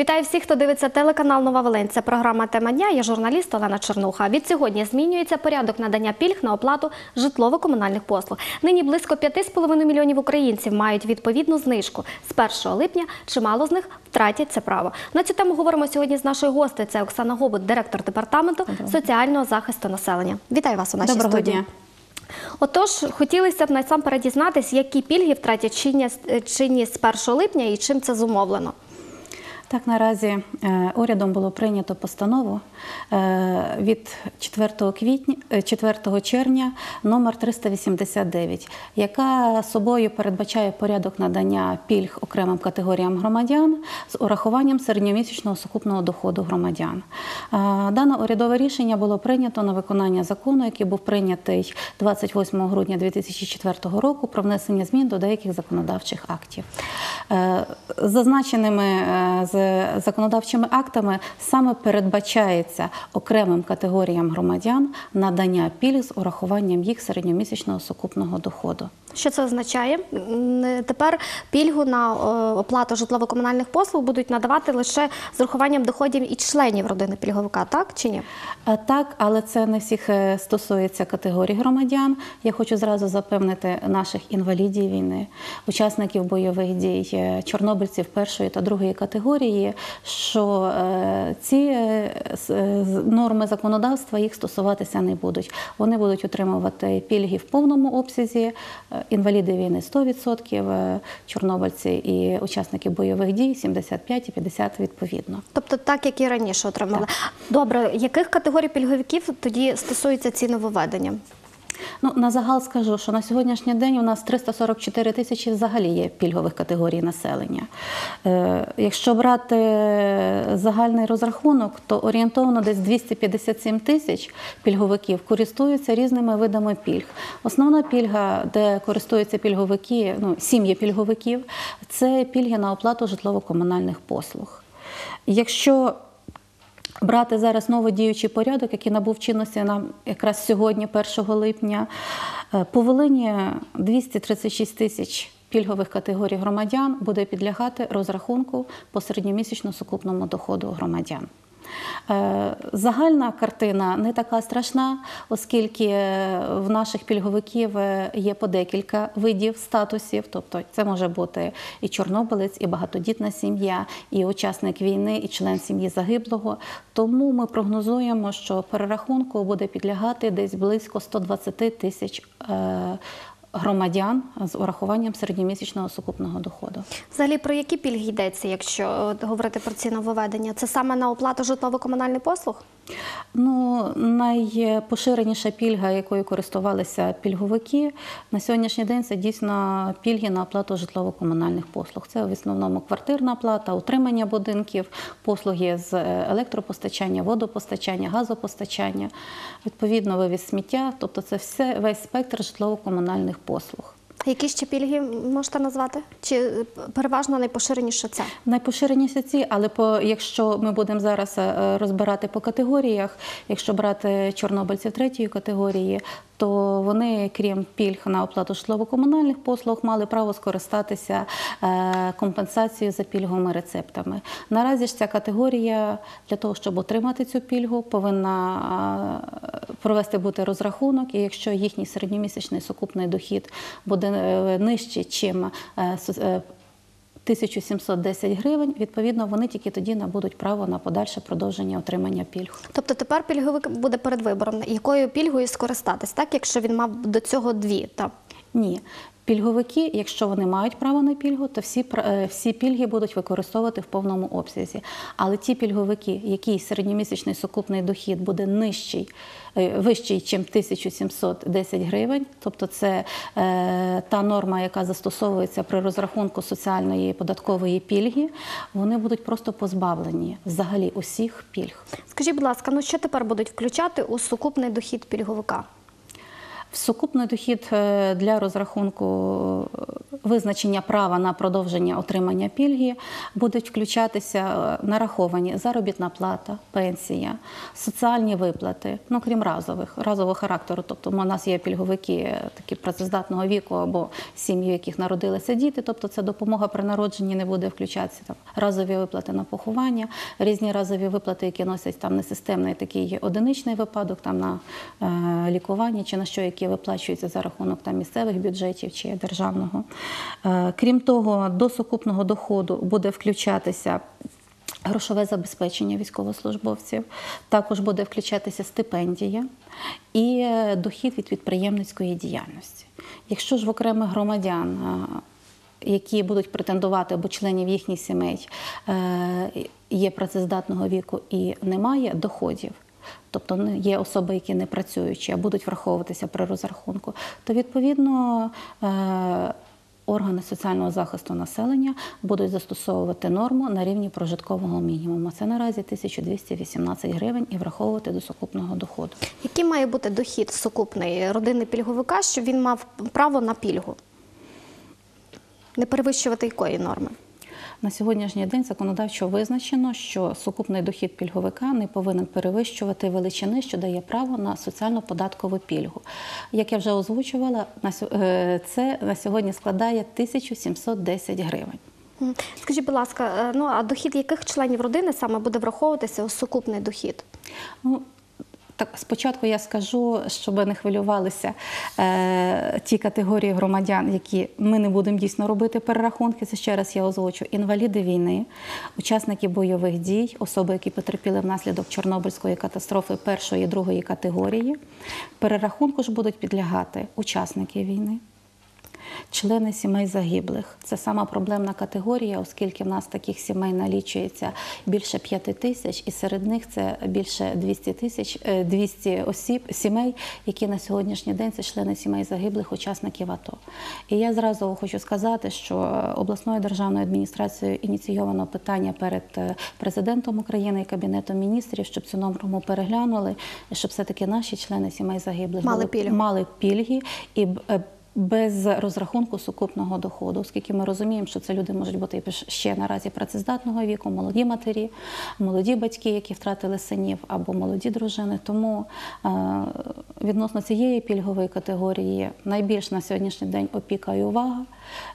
Вітаю всіх, хто дивиться телеканал Нова. Це програма Тема дня. Я журналіст Олена Чернуха. Від сьогодні змінюється порядок надання пільг на оплату житлово-комунальних послуг. Нині близько 5,5 мільйонів українців мають відповідну знижку. З 1 липня чимало з них втратять це право. На цю тему говоримо сьогодні з нашою гостею. Це Оксана Гобут, директор департаменту соціального захисту населення. Вітаю вас у нашій Доброго студії. дня. Отож, хотілося б насамперед дізнатися, які пільги втратять чинність з 1 липня і чим це зумовлено. Так, наразі е, урядом було прийнято постанову е, від 4 квітня, е, 4 червня номер 389, яка собою передбачає порядок надання пільг окремим категоріям громадян з урахуванням середньомісячного сукупного доходу громадян. Е, Дане урядове рішення було прийнято на виконання закону, який був прийнятий 28 грудня 2004 року про внесення змін до деяких законодавчих актів. Е, Зазначеними е, з законодавчими актами саме передбачається окремим категоріям громадян надання пільг з урахуванням їх середньомісячного сукупного доходу. Що це означає? Тепер пільгу на е, оплату житлово-комунальних послуг будуть надавати лише з урахуванням доходів і членів родини пільговика, так чи ні? Е, Так, але це не всіх е, стосується категорій громадян. Я хочу зразу запевнити наших інвалідів війни, учасників бойових дій, е, чорнобильців першої та другої категорії, що е, ці е, е, норми законодавства їх стосуватися не будуть. Вони будуть отримувати пільги в повному обсязі. Інваліди війни 100%, е, чорнобильці і учасники бойових дій 75 і 50 відповідно. Тобто так, як і раніше отримали. Добре, яких категорій пільговиків тоді стосуються ці нововведення? Ну, на загал скажу, що на сьогоднішній день у нас 344 тисячі взагалі є пільгових категорій населення. Е, якщо брати загальний розрахунок, то орієнтовно десь 257 тисяч пільговиків користуються різними видами пільг. Основна пільга, де користуються пільговики, ну, сім'ї пільговиків, це пільги на оплату житлово-комунальних послуг. Якщо брати зараз новий діючий порядок, який набув чинності нам якраз сьогодні, 1 липня, е, по Волині 236 тисяч пільгових категорій громадян буде підлягати розрахунку по середньомісячно сукупному доходу громадян. Е, Загальна картина не така страшна, оскільки е, в наших пільговиків е, є по декілька видів статусів, тобто це може бути і чорнобилець, і багатодітна сім'я, і учасник війни, і член сім'ї загиблого. Тому ми прогнозуємо, що перерахунку буде підлягати десь близько 120 тисяч громадян з урахуванням середньомісячного сукупного доходу. Взагалі про які пільги йдеться, якщо говорити про ці нововведення? Це саме на оплату житлово-комунальних послуг? Ну, найпоширеніша пільга, якою користувалися пільговики на сьогоднішній день, це дійсно пільги на оплату житлово-комунальних послуг. Це в основному квартирна плата, утримання будинків, послуги з е, електропостачання, водопостачання, газопостачання, відповідно, вивіз сміття. Тобто, це все весь спектр житлово-комунальних послуг. Які ще пільги можете назвати? Чи е, переважно найпоширеніше це? Найпоширеніше ці, але по якщо ми будемо зараз е, розбирати по категоріях, якщо брати чорнобильців третьої категорії, то вони, крім пільг на оплату житлово-комунальних послуг, мали право скористатися е, компенсацією за пільговими рецептами. Наразі ж ця категорія для того, щоб отримати цю пільгу, повинна е, провести бути розрахунок, і якщо їхній середньомісячний сукупний дохід буде е, нижчий, чим 1710 гривень, відповідно, вони тільки тоді набудуть право на подальше продовження отримання пільг. Тобто тепер пільговик буде перед вибором, якою пільгою скористатись, так? Якщо він мав до цього дві. Так? Ні. Пільговики, якщо вони мають право на пільгу, то всі, е, всі пільги будуть використовувати в повному обсязі. Але ті пільговики, який середньомісячний сукупний дохід буде нижчий, е, вищий, ніж 1710 гривень, тобто це е, та норма, яка застосовується при розрахунку соціальної податкової пільги, вони будуть просто позбавлені взагалі усіх пільг. Скажіть, будь ласка, ну що тепер будуть включати у сукупний дохід пільговика? Сукупний дохід е, для розрахунку е, визначення права на продовження отримання пільги будуть включатися е, нараховані заробітна плата, пенсія, соціальні виплати, ну крім разових, разового характеру. Тобто у нас є пільговики е, такі працездатного віку або сім'ї, в яких народилися діти. Тобто це допомога при народженні не буде включатися там разові виплати на поховання, різні разові виплати, які носять там несистемний такий одиничний випадок, там на е, лікування чи на що, які виплачуються за рахунок там місцевих бюджетів чи державного. Е, крім того, до сукупного доходу буде включатися. Грошове забезпечення військовослужбовців також буде включатися стипендія і е, дохід від підприємницької діяльності. Якщо ж в окремих громадян, е, які будуть претендувати або членів їхніх сімей, є працездатного віку і немає доходів, тобто є особи, які не працюючі, а будуть враховуватися при розрахунку, то відповідно. Органи соціального захисту населення будуть застосовувати норму на рівні прожиткового мінімуму. Це наразі 1218 гривень і враховувати до сукупного доходу. Який має бути дохід сукупний родини пільговика, щоб він мав право на пільгу? Не перевищувати якої норми? На сьогоднішній день законодавчо визначено, що сукупний дохід пільговика не повинен перевищувати величини, що дає право на соціально-податкову пільгу. Як я вже озвучувала, е, це на сьогодні складає 1710 гривень. Скажіть, будь ласка, е, ну а дохід яких членів родини саме буде враховуватися у сукупний дохід? Ну, так, спочатку я скажу, щоб не хвилювалися е, ті категорії громадян, які ми не будемо дійсно робити перерахунки. Це ще раз я озвучу: інваліди війни, учасники бойових дій, особи, які потерпіли внаслідок Чорнобильської катастрофи першої і другої категорії. Перерахунку ж будуть підлягати учасники війни. Члени сімей загиблих це сама проблемна категорія, оскільки в нас таких сімей налічується більше 5 тисяч, і серед них це більше 200 тисяч е, 200 осіб, сімей, які на сьогоднішній день це члени сімей загиблих, учасників АТО. І я зразу хочу сказати, що обласною державною адміністрацією ініційовано питання перед е, президентом України і кабінетом міністрів, щоб цю норму переглянули, щоб все таки наші члени сімей загиблих Мали були- пільгу. мали пільги і е, без розрахунку сукупного доходу, оскільки ми розуміємо, що це люди можуть бути ще наразі працездатного віку, молоді матері, молоді батьки, які втратили синів, або молоді дружини. Тому е, відносно цієї пільгової категорії найбільш на сьогоднішній день опіка і увага.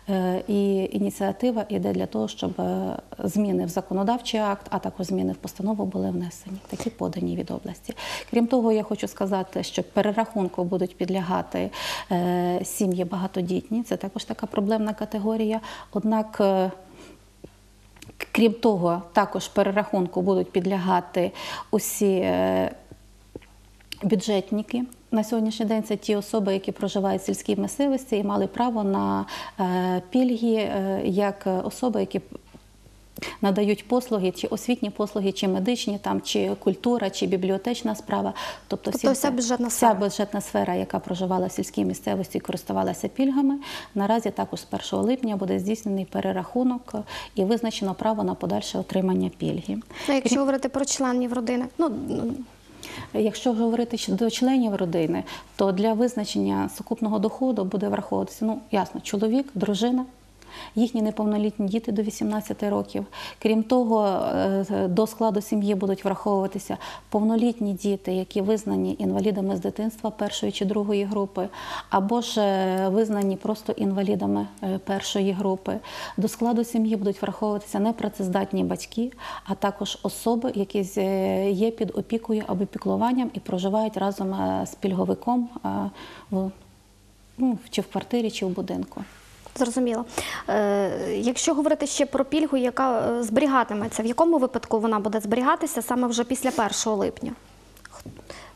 Е, І ініціатива йде для того, щоб е, зміни в законодавчий акт, а також зміни в постанову були внесені, такі подані від області. Крім того, я хочу сказати, що перерахунку будуть підлягати е, сім'ї багатодітні. Це також така проблемна категорія. Однак е, Крім того, також перерахунку будуть підлягати усі е, бюджетники. На сьогоднішній день це ті особи, які проживають в сільській місцевості і мали право на е, пільги як особи, які надають послуги, чи освітні послуги, чи медичні, там, чи культура, чи бібліотечна справа. Тобто, Тобто вся бюджетна вся сфера. бюджетна сфера, яка проживала в сільській місцевості і користувалася пільгами, наразі також з 1 липня буде здійснений перерахунок і визначено право на подальше отримання пільги. Ну, якщо говорити про членів родини, ну ну, Якщо говорити щодо членів родини, то для визначення сукупного доходу буде враховуватися, ну ясно, чоловік, дружина. Їхні неповнолітні діти до 18 років. Крім того, е, до складу сім'ї будуть враховуватися повнолітні діти, які визнані інвалідами з дитинства першої чи другої групи, або ж е, визнані просто інвалідами е, першої групи. До складу сім'ї будуть враховуватися непрацездатні батьки, а також особи, які є під опікою або піклуванням і проживають разом з пільговиком в, ну, чи в квартирі, чи в будинку. Зрозуміло. Е, якщо говорити ще про пільгу, яка е, зберігатиметься, в якому випадку вона буде зберігатися саме вже після 1 липня?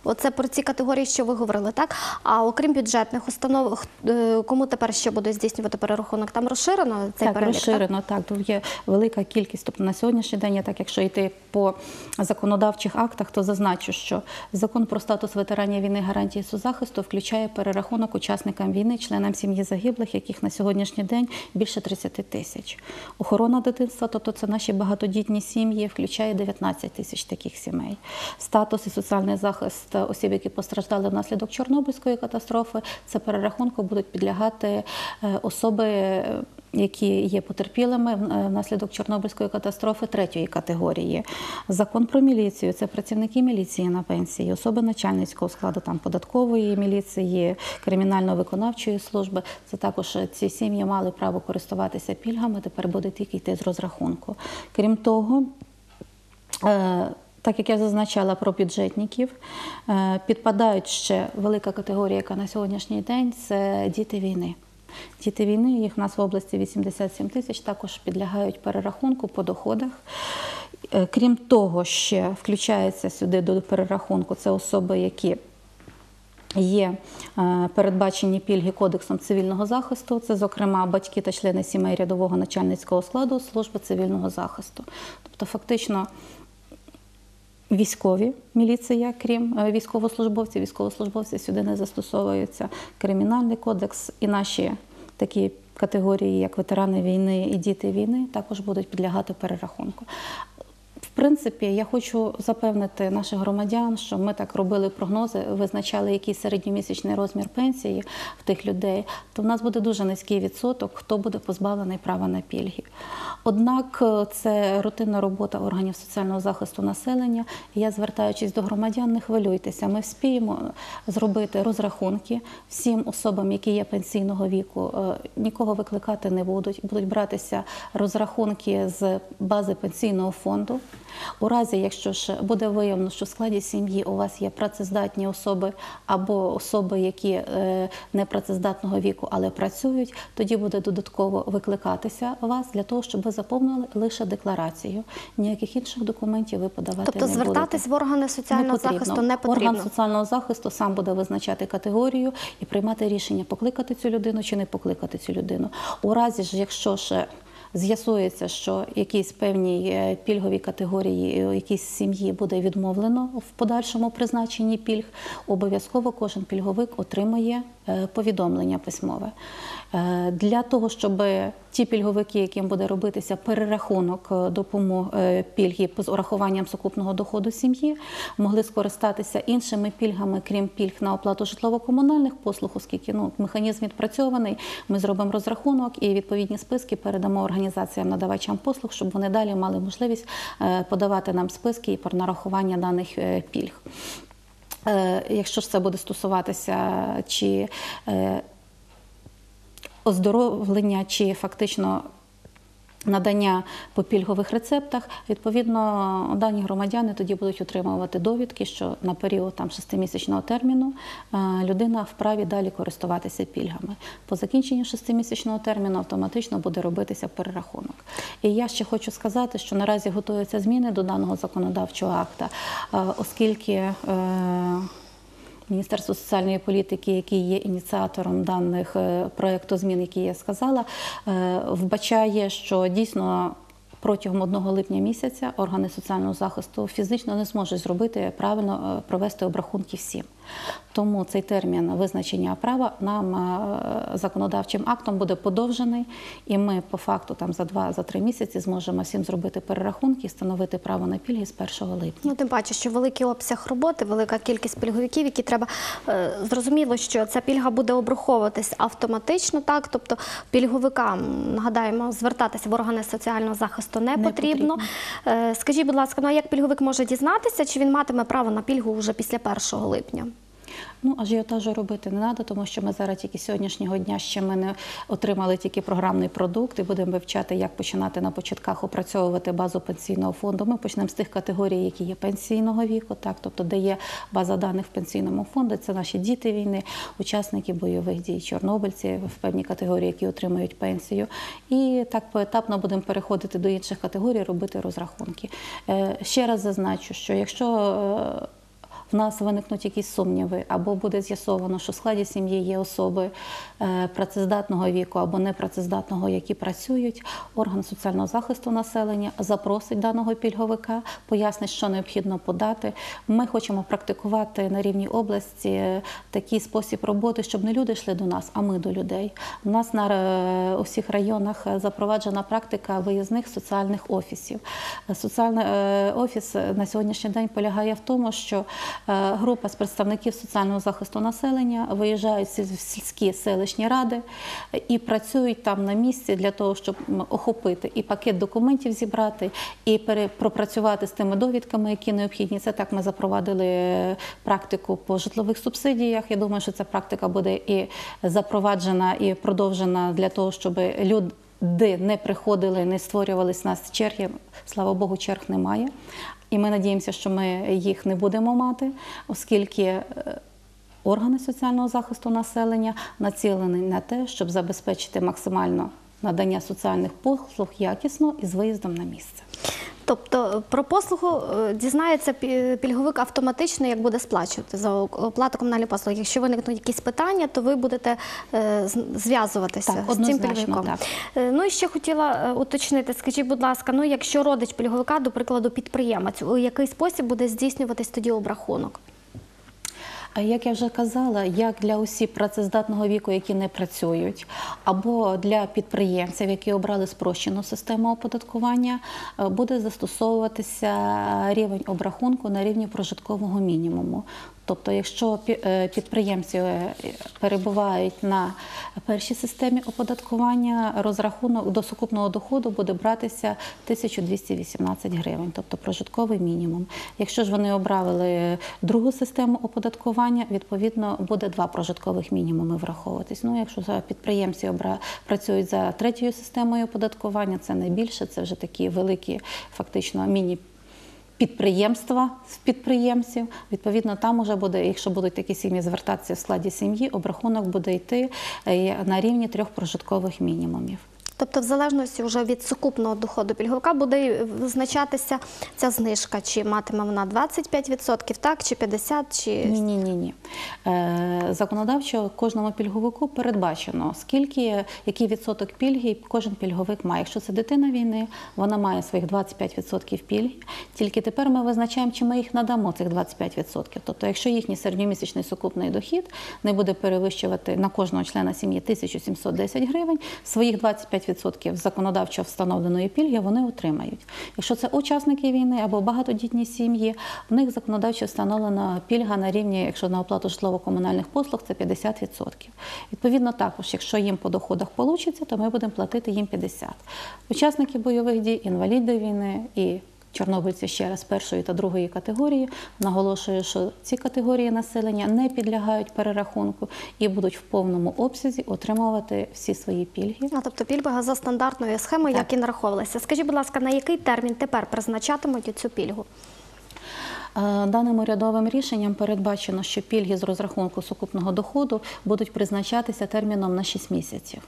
Оце про ці категорії, що ви говорили, так? А окрім бюджетних установ, е, кому тепер ще буде здійснювати перерахунок? Там розширено цей так, перелік? розширено, так. Тут є велика кількість. Тобто на сьогоднішній день, я так якщо йти по законодавчих актах, то зазначу, що закон про статус ветеранів війни гарантії соцзахисту включає перерахунок учасникам війни, членам сім'ї загиблих, яких на сьогоднішній день більше 30 тисяч. Охорона дитинства, тобто це наші багатодітні сім'ї, включає 19 тисяч таких сімей. Статус і соціальний захист захист осіб, які постраждали внаслідок Чорнобильської катастрофи. Це перерахунку будуть підлягати е, особи, е, які є потерпілими е, внаслідок Чорнобильської катастрофи третьої категорії. Закон про міліцію це працівники міліції на пенсії, особи начальницького складу там податкової міліції, кримінально-виконавчої служби. Це також ці сім'ї мали право користуватися пільгами. Тепер буде тільки йти з розрахунку. Крім того. Так як я зазначала про бюджетників, е, підпадають ще велика категорія, яка на сьогоднішній день це діти війни. Діти війни, їх в нас в області 87 тисяч, також підлягають перерахунку по доходах. Е, Крім того, ще включається сюди до перерахунку це особи, які Є е, передбачені пільги Кодексом цивільного захисту, це, зокрема, батьки та члени сімей рядового начальницького складу служби цивільного захисту. Тобто, фактично, військові міліція, крім е, військовослужбовців, військовослужбовці сюди не застосовуються. Кримінальний кодекс і наші такі категорії, як ветерани війни і діти війни, також будуть підлягати перерахунку. Принципі, я хочу запевнити наших громадян, що ми так робили прогнози, визначали який середньомісячний розмір пенсії в тих людей, то в нас буде дуже низький відсоток, хто буде позбавлений права на пільги. Однак е, це рутинна робота органів соціального захисту населення. Я звертаючись до громадян, не хвилюйтеся. Ми вспіємо зробити розрахунки всім особам, які є пенсійного віку. Е, Нікого викликати не будуть. Будуть братися розрахунки з бази пенсійного фонду. У разі, якщо ж буде виявлено, що в складі сім'ї у вас є працездатні особи або особи, які е, не працездатного віку, але працюють, тоді буде додатково викликатися вас для того, щоб ви заповнили лише декларацію. Ніяких інших документів ви подавати Тобто не будете. звертатись в органи соціального захисту не потрібно. Орган соціального захисту сам буде визначати категорію і приймати рішення, покликати цю людину чи не покликати цю людину. У разі ж, якщо ж з'ясується, що якісь певній пільгові категорії, якісь сім'ї буде відмовлено в подальшому призначенні пільг, обов'язково кожен пільговик отримає е, повідомлення письмове. Е, Для того, щоб ті пільговики, яким буде робитися перерахунок е, допомоги пільги з урахуванням сукупного доходу сім'ї, могли скористатися іншими пільгами, крім пільг на оплату житлово-комунальних послуг, оскільки ну, механізм відпрацьований, ми зробимо розрахунок і відповідні списки передамо організаціям надавачам послуг, щоб вони далі мали можливість е, подавати нам списки і про нарахування даних е, пільг. Е, Якщо ж це буде стосуватися чи е, оздоровлення, чи фактично надання по пільгових рецептах, відповідно, дані громадяни тоді будуть отримувати довідки, що на період там шестимісячного терміну е, людина вправі далі користуватися пільгами. По закінченню шестимісячного терміну автоматично буде робитися перерахунок. І я ще хочу сказати, що наразі готуються зміни до даного законодавчого акта, е, оскільки е, Міністерство соціальної політики, який є ініціатором даних е, проєкту змін, які я сказала, е, вбачає, що дійсно. Протягом одного липня місяця органи соціального захисту фізично не зможуть зробити правильно е, провести обрахунки всім. Тому цей термін визначення права нам е, законодавчим актом буде подовжений, і ми по факту там за два за три місяці зможемо всім зробити перерахунки і встановити право на пільги з 1 липня. Ну, тим паче, що великий обсяг роботи, велика кількість пільговиків, які треба е, зрозуміло, що ця пільга буде обраховуватись автоматично, так тобто пільговикам нагадаємо, звертатися в органи соціального захисту не, Не потрібно. Е, скажіть, будь ласка, ну а як пільговик може дізнатися, чи він матиме право на пільгу вже після 1 липня? Ну, ажіотажу робити не треба, тому що ми зараз тільки сьогоднішнього дня ще ми не отримали тільки програмний продукт і будемо вивчати, як починати на початках опрацьовувати базу пенсійного фонду. Ми почнемо з тих категорій, які є пенсійного віку, так, тобто де є база даних в пенсійному фонді. Це наші діти війни, учасники бойових дій, чорнобильці в певній категорії, які отримують пенсію. І так поетапно будемо переходити до інших категорій, робити розрахунки. Е, Ще раз зазначу, що якщо е, в нас виникнуть якісь сумніви, або буде з'ясовано, що в складі сім'ї є особи е, працездатного віку або непрацездатного, які працюють, орган соціального захисту населення запросить даного пільговика, пояснить, що необхідно подати. Ми хочемо практикувати на рівні області е, такий спосіб роботи, щоб не люди йшли до нас, а ми до людей. У нас на е, у всіх районах запроваджена практика виїзних соціальних офісів. Соціальний офіс на сьогоднішній день полягає в тому, що група з представників соціального захисту населення виїжджають в сільські селищні ради і працюють там на місці для того, щоб охопити і пакет документів зібрати, і пропрацювати з тими довідками, які необхідні. Це так ми запровадили е, практику по житлових субсидіях. Я думаю, що ця практика буде і запроваджена, і продовжена для того, щоб люди не приходили, не створювались нас черги. Слава Богу, черг немає. І ми надіємося, що ми їх не будемо мати, оскільки. е, Органи соціального захисту населення націлені на те, щоб забезпечити максимально надання соціальних послуг якісно і з виїздом на місце. Тобто про послугу е, дізнається пі- пільговик автоматично, як буде сплачувати за оплату комунальних послуг. Якщо виникнуть якісь питання, то ви будете е, зв'язуватися з цим пільговиком. так. Е, Ну і ще хотіла е, уточнити, скажіть, будь ласка, ну якщо родич пільговика, до прикладу, підприємець, у який спосіб буде здійснюватись тоді обрахунок? Як я вже казала, як для осіб працездатного віку, які не працюють, або для підприємців, які обрали спрощену систему оподаткування, е, буде застосовуватися рівень обрахунку на рівні прожиткового мінімуму. Тобто, якщо е, підприємці е, перебувають на першій системі оподаткування, розрахунок до сукупного доходу буде братися 1218 гривень, тобто прожитковий мінімум. Якщо ж вони обрали другу систему оподаткування, відповідно буде два прожиткових мінімуми враховуватись. Ну, якщо підприємці працюють за третьою системою оподаткування, це найбільше, це вже такі великі, фактично міні підприємства з підприємців. Відповідно, там уже буде, якщо будуть такі сім'ї звертатися в складі сім'ї, обрахунок буде йти е, на рівні трьох прожиткових мінімумів. Тобто, в залежності вже від сукупного доходу пільговика буде визначатися ця знижка, чи матиме вона 25%, так, чи 50%, чи Ні, ні, ні, ні. Е, законодавчо кожному пільговику передбачено, скільки, який відсоток пільги кожен пільговик має. Якщо це дитина війни, вона має своїх 25% пільги. Тільки тепер ми визначаємо, чи ми їх надамо цих 25%. Тобто, якщо їхній середньомісячний сукупний дохід не буде перевищувати на кожного члена сім'ї 1710 гривень, своїх 25% законодавчо встановленої пільги вони отримають. Якщо це учасники війни або багатодітні сім'ї, в них законодавчо встановлена пільга на рівні, якщо на оплату житлово-комунальних послуг, це 50%. Відповідно, також, якщо їм по доходах вийде, то ми будемо платити їм 50%. Учасники бойових дій, інваліди війни і Чорнобильці ще раз першої та другої категорії наголошую, що ці категорії населення не підлягають перерахунку і будуть в повному обсязі отримувати всі свої пільги. А, тобто пільга за стандартною схемою, Так. як і нараховувалася. Скажіть, будь ласка, на який термін тепер призначатимуть цю пільгу? Е, Даним урядовим рішенням передбачено, що пільги з розрахунку сукупного доходу будуть призначатися терміном на 6 місяців.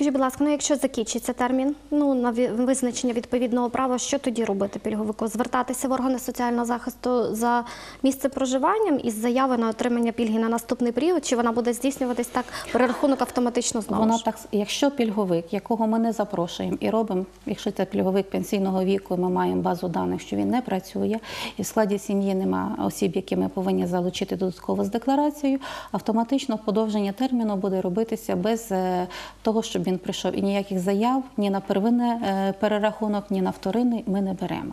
Скажіть, будь ласка, ну якщо закінчиться термін ну, на визначення відповідного права, що тоді робити пільговику? Звертатися в органи соціального захисту за місце проживанням із заяви на отримання пільги на наступний період, чи вона буде здійснюватись так перерахунок автоматично знову? Вона так, якщо пільговик, якого ми не запрошуємо і робимо, якщо це пільговик пенсійного віку, ми маємо базу даних, що він не працює, і в складі сім'ї нема осіб, які ми повинні залучити додатково з декларацією, автоматично подовження терміну буде робитися без е, того, щоб він прийшов і ніяких заяв ні на первинний е, перерахунок, ні на вторинний ми не беремо.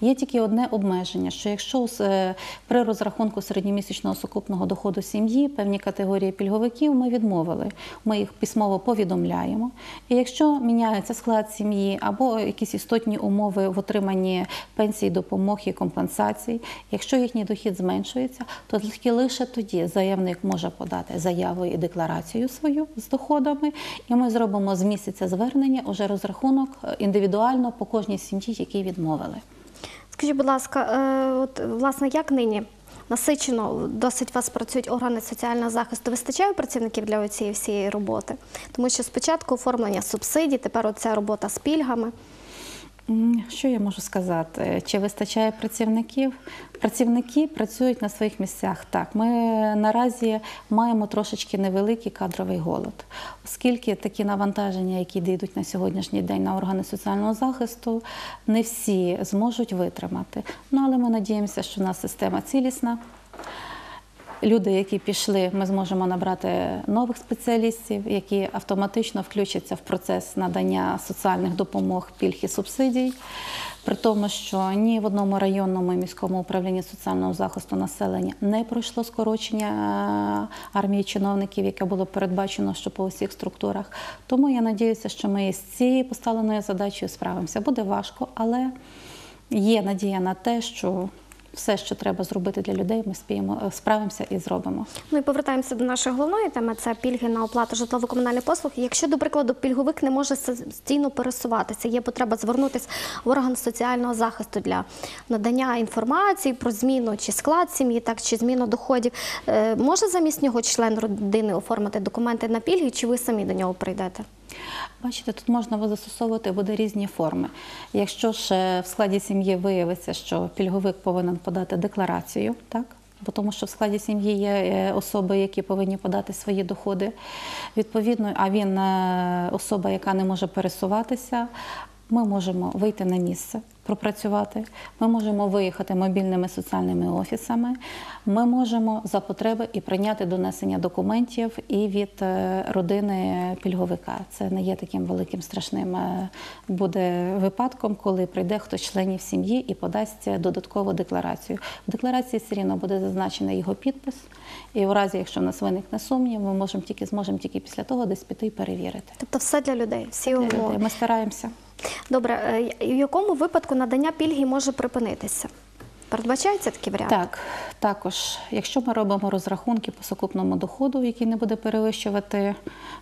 Є тільки одне обмеження, що якщо е, при розрахунку середньомісячного сукупного доходу сім'ї певні категорії пільговиків ми відмовили, ми їх письмово повідомляємо. І якщо міняється склад сім'ї або якісь істотні умови в отриманні пенсій, допомог і компенсацій, якщо їхній дохід зменшується, то тільки лише тоді заявник може подати заяву і декларацію свою з доходами, і ми зробимо з місяця звернення уже розрахунок е, індивідуально по кожній сім'ї, які відмовили. Скажіть, будь ласка, е, от власне як нині? Насичено досить вас працюють органи соціального захисту. Вистачає працівників для цієї всієї роботи? Тому що спочатку оформлення субсидій, тепер оця робота з пільгами. Що я можу сказати? Чи вистачає працівників? Працівники працюють на своїх місцях. Так, ми наразі маємо трошечки невеликий кадровий голод, оскільки такі навантаження, які йдуть на сьогоднішній день на органи соціального захисту, не всі зможуть витримати. Ну але ми надіємося, що в нас система цілісна. Люди, які пішли, ми зможемо набрати нових спеціалістів, які автоматично включаться в процес надання соціальних допомог, пільг і субсидій. При тому, що ні в одному районному міському управлінні соціального захисту населення не пройшло скорочення е, армії чиновників, яке було передбачено, що по усіх структурах. Тому я надіюся, що ми з цією поставленою задачею справимося. Буде важко, але є надія на те, що все, що треба зробити для людей, ми спіємо, е, справимося і зробимо. Ну і повертаємося до нашої головної теми. Це пільги на оплату житлово-комунальних послуг. Якщо, до прикладу, пільговик не може самостійно пересуватися, є потреба звернутися в орган соціального захисту для надання інформації про зміну чи склад сім'ї, так чи зміну доходів. Е, Може замість нього член родини оформити документи на пільги, чи ви самі до нього прийдете? Бачите, тут можна застосовувати буде різні форми. Якщо ж в складі сім'ї виявиться, що пільговик повинен подати декларацію, так? Бо тому що в складі сім'ї є е, особи, які повинні подати свої доходи. Відповідно, а він е, особа, яка не може пересуватися, ми можемо вийти на місце, пропрацювати. Ми можемо виїхати мобільними соціальними офісами. Ми можемо за потреби і прийняти донесення документів і від е, родини пільговика. Це не є таким великим страшним е, буде випадком, коли прийде хтось членів сім'ї і подасть додаткову декларацію. В декларації все рівно буде зазначений його підпис. І в разі, якщо в нас виникне сумнів, ми можемо тільки зможемо тільки після того десь піти і перевірити. Тобто все для людей, всі умови. Ми стараємося. Добре, е, в якому випадку надання пільги може припинитися? Передбачається такий варіант? Так, також, якщо ми робимо розрахунки по сукупному доходу, який не буде перевищувати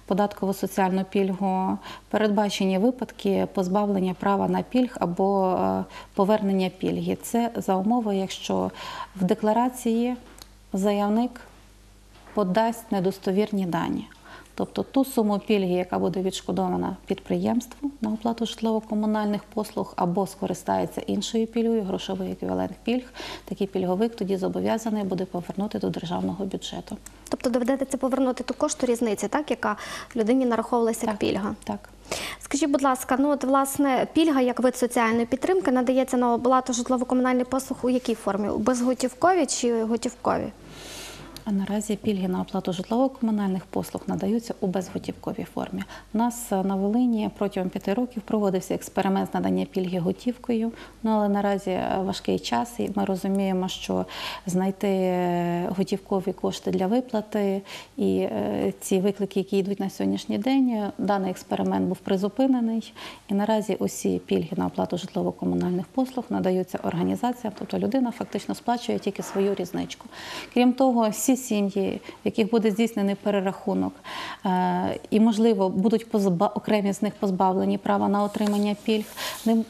податкову соціальну пільгу, передбачені випадки позбавлення права на пільг або е, повернення пільги. Це за умови, якщо в декларації заявник подасть недостовірні дані. Тобто ту суму пільги, яка буде відшкодована підприємству на оплату житлово-комунальних послуг, або скористається іншою пільгою, грошовий еквівалент пільг, такий пільговик тоді зобов'язаний буде повернути до державного бюджету. Тобто доведеться повернути ту кошту різниці, так, яка людині нараховувалася як пільга. Так. Скажіть, будь ласка, ну от власне пільга як вид соціальної підтримки надається на оплату житлово-комунальних послуг у якій формі? У безготівковій чи готівковій? А наразі пільги на оплату житлово-комунальних послуг надаються у безготівковій формі. У нас е, на Волині протягом п'яти років проводився експеримент з надання пільги готівкою. Ну але наразі е, важкий час, і ми розуміємо, що знайти е, готівкові кошти для виплати і ці виклики, які йдуть на сьогоднішній день, даний експеримент був призупинений. І наразі усі пільги на оплату житлово-комунальних послуг надаються організаціям, тобто людина фактично сплачує тільки свою різничку. Крім того, всі сім'ї, в яких буде здійснений перерахунок, е, і, можливо, будуть окремі з них позбавлені права на отримання пільг, ним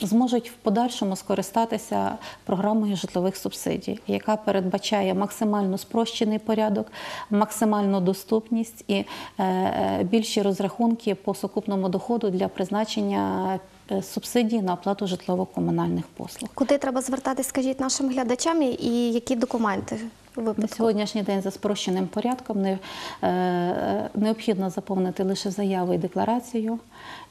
зможуть в подальшому скористатися програмою житлових субсидій, яка передбачає максимально спрощений порядок, максимальну доступність і е, е, більші розрахунки по сукупному доходу для призначення субсидій на оплату житлово-комунальних послуг. Куди треба звертатись, скажіть нашим глядачам, і які документи у На сьогоднішній день за спрощеним порядком не, е, необхідно заповнити лише заяву і декларацію.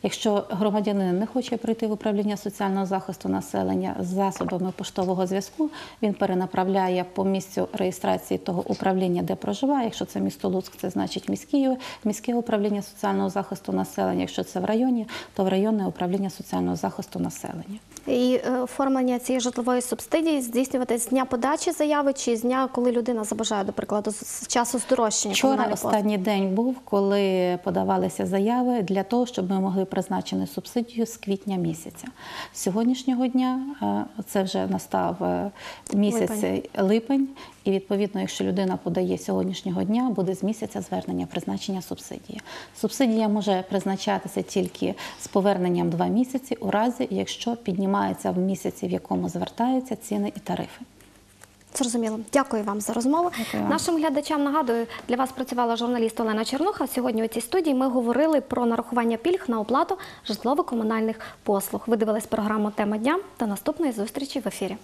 Якщо громадянин не хоче прийти в управління соціального захисту населення з засобами поштового зв'язку, він перенаправляє по місцю реєстрації того управління, де проживає. Якщо це місто Луцьк, це значить міське, міське управління соціального захисту населення. Якщо це в районі, то в районне управління соціального захисту населення. І е, оформлення цієї житлової субсидії здійснювати з дня подачі заяви чи з дня, коли людина забажає, до прикладу, з- часу здорожчання Вчора останній день був, коли подавалися заяви для того, щоб ми могли призначити субсидію з квітня місяця. З сьогоднішнього дня е, це вже настав е, місяць Липень. липень, і відповідно, якщо людина подає сьогоднішнього дня, буде з місяця звернення призначення субсидії. Субсидія може призначатися тільки з поверненням два місяці, у разі якщо піднімається в місяці, в якому звертаються ціни і тарифи. Зрозуміло. Дякую вам за розмову. Дякую вам. Нашим глядачам нагадую, для вас працювала журналіст Олена Чернуха. Сьогодні у цій студії ми говорили про нарахування пільг на оплату житлово-комунальних послуг. Ви дивились програму Тема дня. До наступної зустрічі в ефірі.